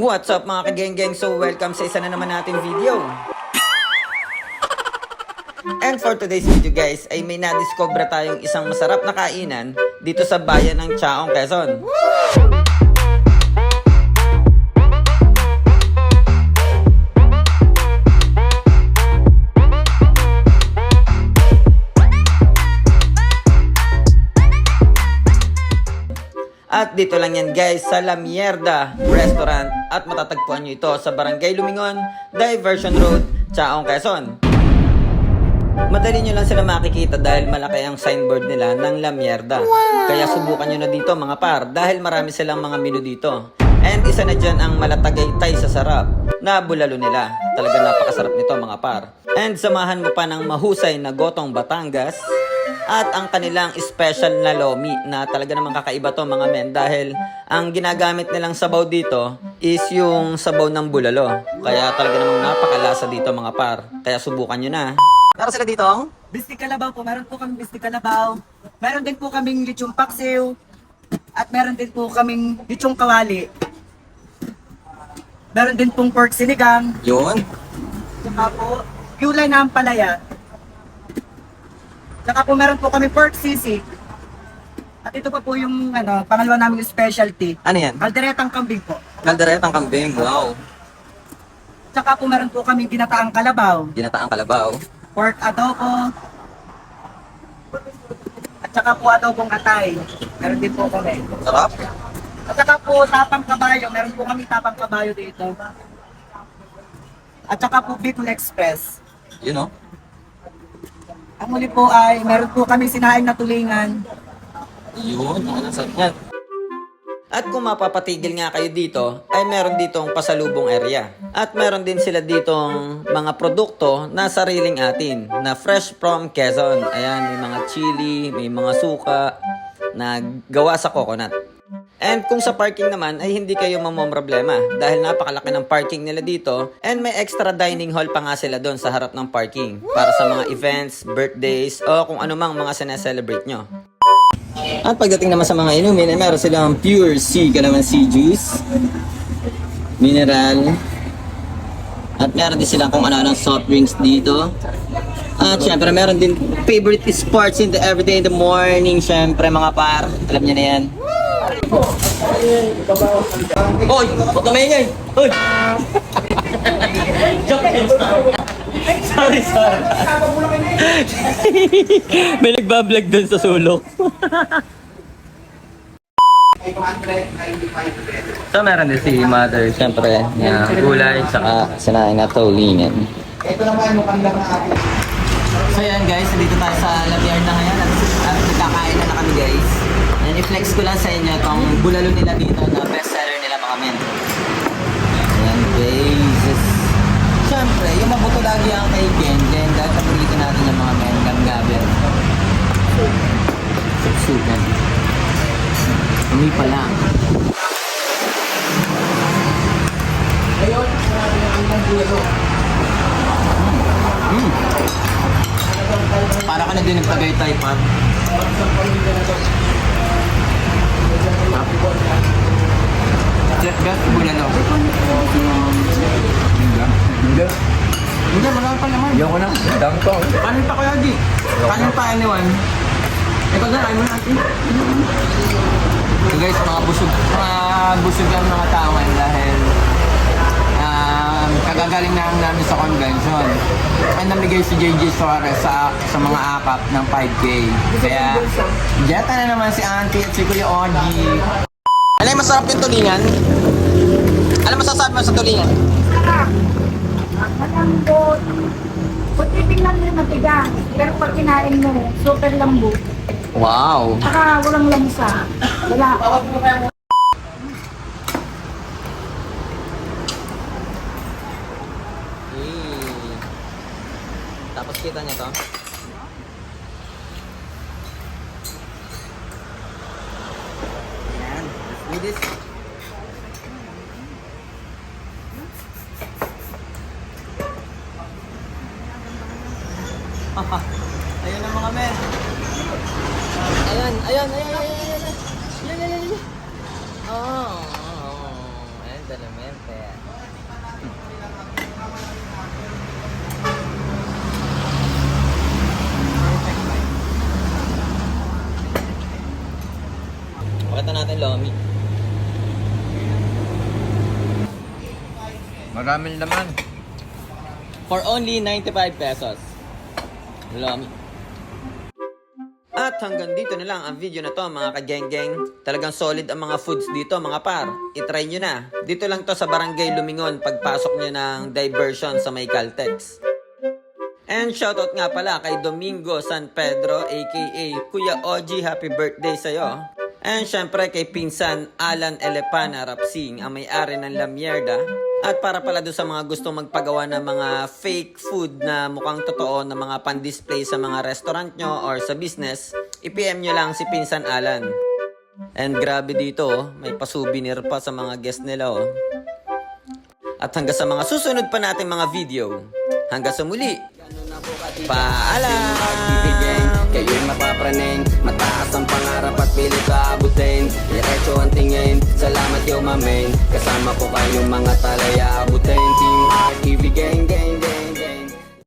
What's up mga kageng-geng? So welcome sa isa na naman natin video. And for today's video guys, ay may nadiscover tayong isang masarap na kainan dito sa bayan ng Chaong, Quezon. At dito lang yan guys sa La Mierda Restaurant at matatagpuan nyo ito sa Barangay Lumingon, Diversion Road, Chaong, Quezon. Madali nyo lang sila makikita dahil malaki ang signboard nila ng La Mierda. Kaya subukan nyo na dito mga par dahil marami silang mga menu dito. And isa na dyan ang malatagaytay sa sarap na bulalo nila. Talaga napakasarap nito mga par. And samahan mo pa ng mahusay na gotong Batangas at ang kanilang special na lomi na talaga namang kakaiba to mga men dahil ang ginagamit nilang sabaw dito is yung sabaw ng bulalo. Kaya talaga namang napakalasa dito mga par. Kaya subukan nyo na. Meron sila dito? Bistik Kalabaw po, meron po kaming Bistik Kalabaw. Meron din po kaming Lichong Paksiw. At meron din po kaming Lichong Kawali. Meron din pong pork sinigang. Yun. Saka po, gulay na ampalaya. Saka po meron po kami pork sisig. At ito pa po yung ano, pangalawa naming specialty. Ano yan? Kalderetang kambing po. Kalderetang kambing. Wow. Saka po meron po kami ginataang kalabaw. Ginataang kalabaw. pork adobo, at saka po adobong atay. Meron din po kami. Sarap. At saka po tapang kabayo, meron po kami tapang kabayo dito. At saka po Bicol Express. Yun oh. Ang huli po ay meron po kami sinaing na tulingan. Yun. Yan. At kung mapapatigil nga kayo dito, ay meron ditong pasalubong area. At meron din sila ditong mga produkto na sariling atin, na fresh from Quezon. Ayan, may mga chili, may mga suka, na gawa sa coconut. And kung sa parking naman ay hindi kayo mamomroblema dahil napakalaki ng parking nila dito and may extra dining hall pa nga sila doon sa harap ng parking para sa mga events, birthdays o kung anumang mga sineselebrate nyo. At pagdating naman sa mga inumin, ay meron silang pure sea calamansi juice, mineral, at meron din silang kung ano-ano soft drinks dito. At syempre, meron din favorite sports in the everyday in the morning, syempre mga par. Alam niyo na yan. Hoy! Huwag ka maingay! Hoy! Joke lang. Sorry, sorry. May nagbablog dun sa sulok. so, meron din si mother, syempre, na gulay, saka sinain na tulingan. Ito naman mukhang lang So yan guys, dito tayo sa Labiar na ngayon at, at nagkakain na, na kami guys. And i-flex ko lang sa inyo itong bulalo nila dito na bestseller nila mga men. Ayan guys. Siyempre, yung mabuto lagi ang kay Ken, then dahil paborito natin yung mga men, gamgaber. Supsugan. Umi pa lang. Mm. Para ka na din nagtagaytay pa. Best bulalo. Hindi. Hindi, wala pa naman. Ayoko na. Dami ko. Pa kaya, Di? Kanin pa, anyone? Ikaw na, kain mo natin. So guys, mga busog, mga busog ang mga ngayon dahil um, kagagaling na namin sa convention. Ay namigay si JJ Suarez sa, sa mga akap ng 5K. Kaya, jeta na naman si Auntie at si Kuya Ogie. Alam, masarap yung tulingan. Alam, masasabi mo sa tulingan? Malambot. Kung titignan mo yung matigas, pero pag kinain mo, super lambot. Wow! Saka walang lamsa. Wala. Tapos kita niya to. Ayan. With this. Ayan ang mga men. Ayan, ayan, ayan, ayan, ayan, ayan. Ayan, ayan, ayan. Oh, oh, oh. Ayan Totalmente. Pakita natin Lomi. Maraming laman. For only 95 pesos. Lomi. At hanggang dito na lang ang video na to mga kageng-geng. Talagang solid ang mga foods dito mga par. I-try nyo na. Dito lang to sa Barangay Lumingon pagpasok nyo ng diversion sa may Caltex. And shoutout nga pala kay Domingo San Pedro aka Kuya OG happy birthday sa'yo. And syempre kay Pinsan Alan Elepana Rapsing ang may-ari ng La Mierda. At para pala doon sa mga gusto magpagawa ng mga fake food na mukhang totoo na mga pan-display sa mga restaurant nyo or sa business, i-PM nyo lang si Pinsan Alan. And grabe dito, oh, may pa-souvenir pa sa mga guest nila oh. At hanggang sa mga susunod pa nating mga video. Hanggang sa muli. Paalam! Kayo'y tingin, salamat yo mamen Kasama ko kayong mga talaya abutin Team RTV gang gang gang